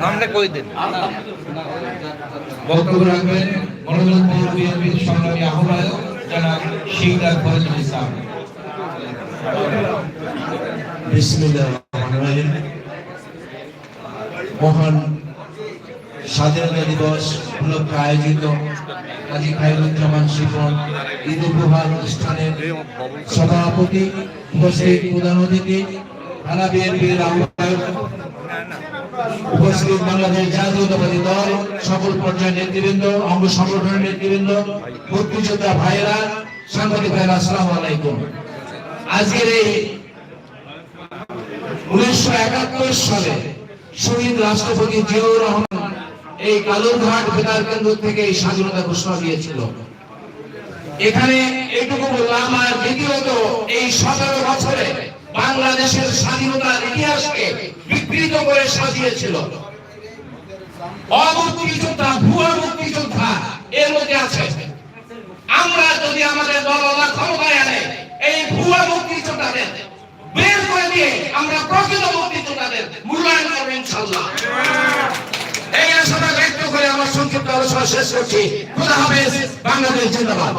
সামনে কই দেন বক্তব্য রাখবেন বিএনপির সংগ্রামী আহ্বায়ক শিকদার ইসলাম। মহান স্বাধীনতা দিবস উপলক্ষে আয়োজিত কাজী খায়রুজ্জামান শিপন ঈদ উপহার অনুষ্ঠানের সভাপতি, উপস্থিত প্রধান অতিথি, থানা বিএনপির আহ্বায়ক উপস্থিত বাংলাদেশ জাতীয়তাবাদী দল, সকল পর্যায়ের নেতৃবৃন্দ, অঙ্গ সংগঠনের নেতৃবৃন্দ মুক্তিযোদ্ধা ভাইয়েরা, সাংবাদিক ভাইয়েরা, আসসালামু আলাইকুম। আজকের এই উনিশশো একাত্তর সালে শহীদ রাষ্ট্রপতি জিয়াউর রহমান এই কালুরঘাট বেতার কেন্দ্র থেকে এই স্বাধীনতা ঘোষণা দিয়েছিল। এখানে এইটুকু বললাম, আর দ্বিতীয়ত এই সতেরো বছরে বাংলাদেশের স্বাধীনতার ইতিহাসকে বিকৃত করে সাজিয়েছিল। অমুক্তিযোদ্ধা ভুয়া মুক্তিযোদ্ধা এর মধ্যে আছে। আমরা যদি আমাদের দলরা ক্ষমতায় আনে, এই ভুয়া মুক্তিযোদ্ধাদের বের করে দিয়ে আমরা প্রকৃত মুক্তিযোদ্ধাদের মূল্যায়ন করব ইনশাল্লাহ এই আশাটা ব্যক্ত করে আমার সংক্ষিপ্ত আলোচনা শেষ করছি। খোদা হাফেজ, বাংলাদেশ জিন্দাবাদ।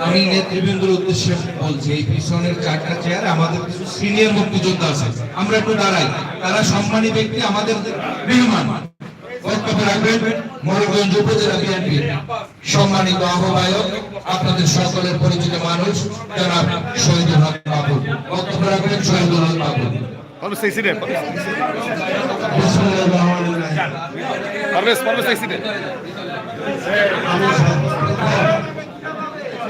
আমি নেতৃবৃন্দের উদ্দেশ্যে বলছি এই পিছনের চারটা চেয়ার আমাদের কিছু সিনিয়র মুক্তিযোদ্ধা আছে আমরা একটু দাঁড়াই তারা সম্মানী ব্যক্তি আমাদের মেহমান মরিগঞ্জ উপজেলা বিএনপি সম্মানিত আহ্বায়ক আপনাদের সকলের পরিচিত মানুষ জনাব শহীদুল হক রহিম। পারভেজ পারভেজ সেই সিটে আমি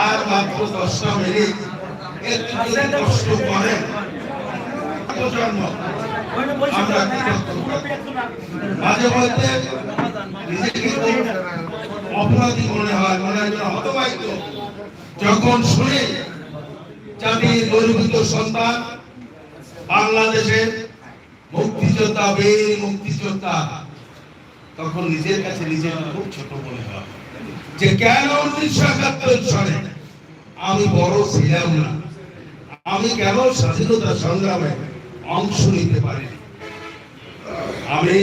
আর মাত্র দশটা মিনিট। একটু যদি কষ্ট করেন। মাঝে নিজেকে অপরাধী মনে হয় মনে হয় হতবাহিত যখন শুনে জাতির গর্বিত সন্তান, বাংলাদেশের মুক্তিযোদ্ধা, বীর মুক্তিযোদ্ধা, তখন নিজের কাছে নিজের খুব ছোট মনে হয়। যে কেন উনিশশো একাত্তর সালে আমি বড় ছিলাম না। আমি কেন স্বাধীনতা সংগ্রামে অংশ নিতে পারিনি? আমি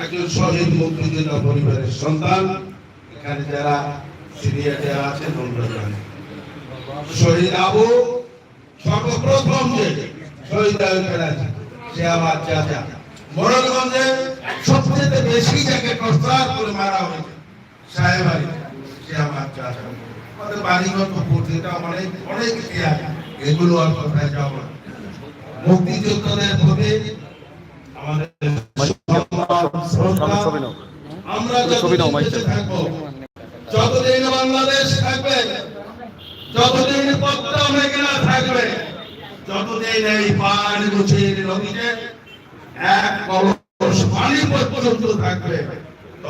একজন শহীদ মুক্তিযোদ্ধা পরিবারের সন্তান। এখানে যারা সিনিয়র যারা আছেন জানেন। শহীদ আবু সর্বপ্রথম যে শহীদ আবু ফেরাজি, সে আমার চাচা। মোড়লগঞ্জে সবচেয়ে বেশি যাকে প্রস্তাব করে মারা হয়েছে সাহেব আলী, সে আমার চাচা। আমাদের বাড়িগত পত্রিকা অনেক অনেক ইতিহাস। এগুলো আর কোথায় যাব না। মুক্তিযোদ্ধাদের প্রতি আমাদের আমরা যতদিন বাংলাদেশ থাকবে, যতদিন থাকবে, যতদিন এই পান নদীতে এক পানি পর্যন্ত থাকবে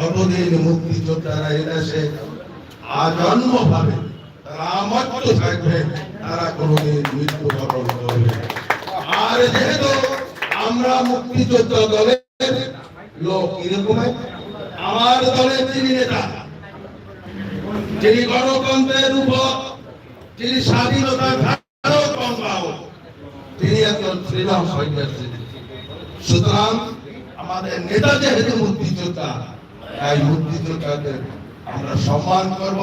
ততদিন মুক্তিযোদ্ধারা দেশে আজন্ম ভাবে তারা আমত্ত থাকবে, তারা কোনোদিন মৃত্যুবরণ করবে আর যেহেতু আমরা মুক্তিযোদ্ধা দলের লোক কীরকম আমার দলের যিনি নেতা, যিনি গণতন্ত্রের উপর, যিনি স্বাধীনতার ধারক তিনি একজন শ্রীরাম সন্ন্যাসী সুতরাং আমাদের নেতা যেহেতু মুক্তিযোদ্ধা আমরা সম্মান করব।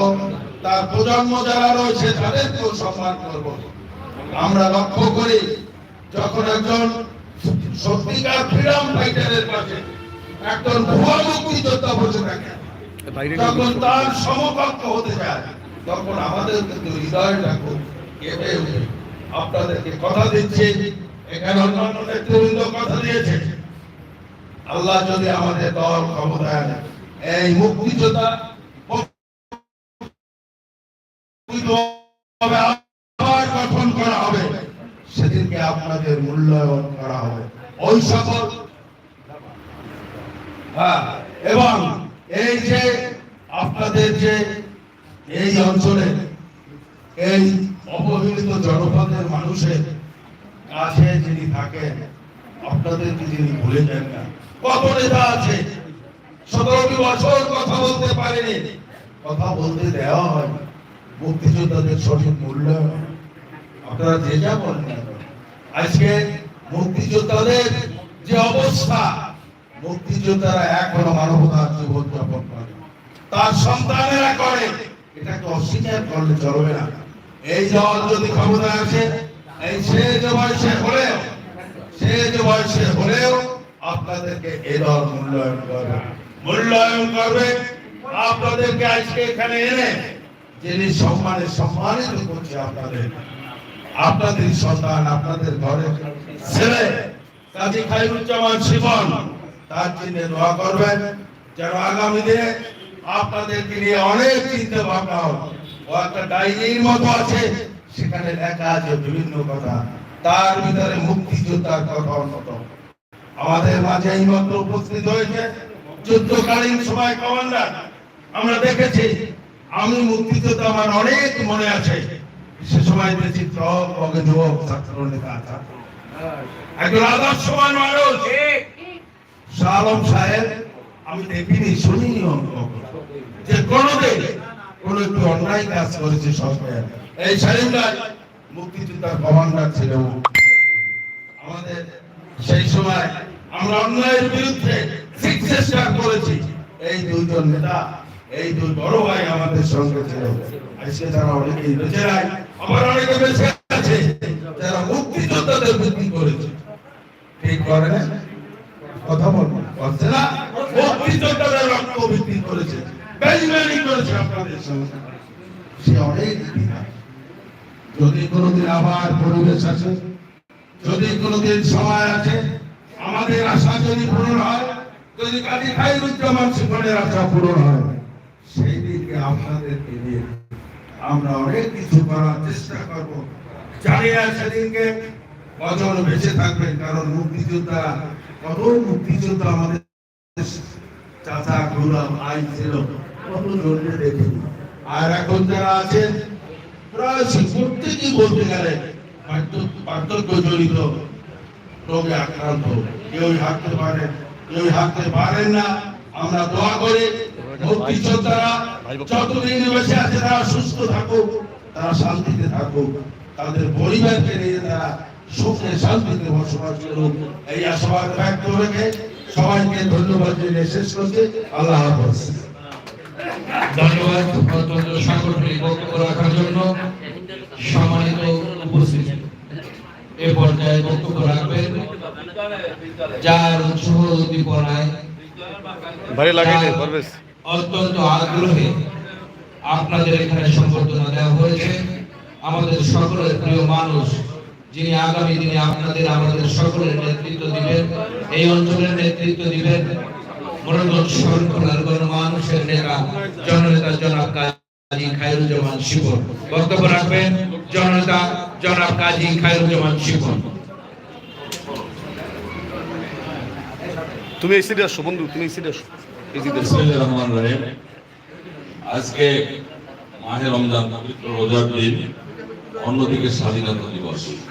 তার প্রজন্ম যারা রয়েছে তাদেরকেও সম্মান করব। আমরা লক্ষ্য করি যখন একজন সত্যিকার ফ্রিডম ফাইটারের পাশে একজন ভুয়া মুক্তিযোদ্ধা বসে থাকে যখন তার সমকক্ষ হতে যায় তখন আমাদের কিন্তু হৃদয়টা খুব কেঁপে আপনাদেরকে কথা দিচ্ছি এখানে অন্যান্য নেতৃবৃন্দ কথা দিয়েছে। আল্লাহ যদি আমাদের দল ক্ষমতায় আনে, এই মুক্তিযোদ্ধা আবার গঠন করা হবে। সেদিনকে আপনাদের মূল্যায়ন করা হবে। ওই সকল হ্যাঁ, এবং এই যে আপনাদের যে এই অঞ্চলে এই অবহেলিত জনপদের মানুষের কাছে যিনি থাকেন আপনাদেরকে যিনি ভুলে যান না? কত নেতা আছে সতেরোটি বছর কথা বলতে পারেনি। কথা বলতে দেওয়া হয় মুক্তিযোদ্ধাদের সঠিক মূল্যায়ন। আপনারা যে যা বলেন। আজকে মুক্তিযোদ্ধাদের যে অবস্থা, মুক্তিযোদ্ধারা এখনও মানবতার জীবন যাপন করে তার সন্তানেরা করে। এটাকে অস্বীকার করলে চলবে না। এই দল যদি ক্ষমতা আছে এই সে যে বয়সে হলেও, সে যে বয়সে হলেও আপনাদেরকে এ দল মূল্যায়ন করবে। মূল্যায়ন করবে। আপনাদেরকে আজকে এখানে এনে যিনি সম্মানে সম্মানিত করছে আপনাদের আপনাদের সন্তান, আপনাদের ঘরে ছেলে, কাজী খাইরুজ্জামান শিবন, তার জন্য দোয়া করবেন যেন আগামী দিনে আপনাদেরকে নিয়ে অনেক চিন্তা ভাবনা ও একটা ডায়েরির মতো আছে, সেখানে লেখা আছে বিভিন্ন কথা। তার ভিতরে মুক্তিযোদ্ধার কথা অন্যতম। আমাদের মাঝে এই মাত্র উপস্থিত হয়েছে। যুদ্ধকালীন সময়, কমান্ডার, আমরা দেখেছি, আমি মুক্তিযোদ্ধা আমার অনেক মনে আছে। সে সময় দেখেছি ট্রক অগে যুবক, ছাত্র নেতা, ছাত্র। একজন আদর্শবান মানুষ। শাহ সাহেব, আমি দেখিনি, শুনিনি। যে কোনোদিন কোন একটু অন্যায় কাজ করেছে সরকার। এই সালিমদার মুক্তিযোদ্ধার কমান্ডার ছিল। আমাদের সেই সময় আমরা অন্যায়ের বিরুদ্ধে চেষ্টা করেছি এই দুইজন নেতা, এই দুই বড় ভাই আমাদের সঙ্গে ছিল। আজকে তারা অনেকেই বেঁচে নাই, আবার অনেকে বেঁচে আছে, যারা মুক্তিযোদ্ধাদের বৃদ্ধি করেছে। ঠিক করে কথা বলব না। মুক্তিযোদ্ধাদের রক্ত বৃদ্ধি করেছে। বেইমানি করেছে আপনাদের সঙ্গে। সে অনেক যদি কোনোদিন আবার পরিবেশ আছে, যদি কোনোদিন সময় আছে, আমাদের আশা যদি পূরণ হয় যদি কাজী খাইরুজ্জামান শিখনের আশা পূরণ হয়, সেই দিনকে আপনাদেরকে নিয়ে আমরা অনেক কিছু করার চেষ্টা করব। জানি না সেদিনকে কজন বেঁচে থাকবেন, কারণ মুক্তিযোদ্ধা, কত মুক্তিযোদ্ধা আমাদের চাচা গোলাম আই ছিল কত জনকে দেখিনি। আর এখন যারা আছেন, প্রায় প্রত্যেকেই বলতে গেলে বার্ধক্য জড়িত, রোগে আক্রান্ত কেউ হাঁটতে পারে কেউ পারেন না। আমরা দোয়া করি যতদিন আছে, তারা সুস্থ থাকুক, তারা শান্তিতে থাকুক, তাদের পরিবারকে নিয়ে তারা সুখে শান্তিতে বসবাস করুক। এই আশাবাদ ব্যক্ত রেখে সবাইকে ধন্যবাদ জানিয়ে শেষ করছি। আল্লাহ হাফেজ। ধন্যবাদ বক্তব্য রাখার জন্য সম্মানিত উপস্থিতি। এ পর্যায়ে বক্তব্য রাখবেন যার উৎসাহ উদ্দীপনায় ভারী লাগাইলে পারবেশ অত্যন্ত আগ্রহে আপনাদের এখানে সম্বর্ধনা দেওয়া হয়েছে। আমাদের সকলের প্রিয় মানুষ যিনি আগামী দিনে আপনাদের আমাদের সকলের নেতৃত্ব দিবেন এই অঞ্চলের নেতৃত্ব দিবেন। মনোরঞ্জন শরণখোলার গণমানুষের নেতা জননেতা জনাব কাজী কাজী খায়রুজ্জামান শিবন বক্তব্য রাখবেন জনতা জনাব কাজী খায়রুজ্জামান শিবন তুমি এই সিটে আসো বন্ধু তুমি এই রহিম। আজকে মাহে রমজান পবিত্র রোজার দিন অন্যদিকে স্বাধীনতা দিবস।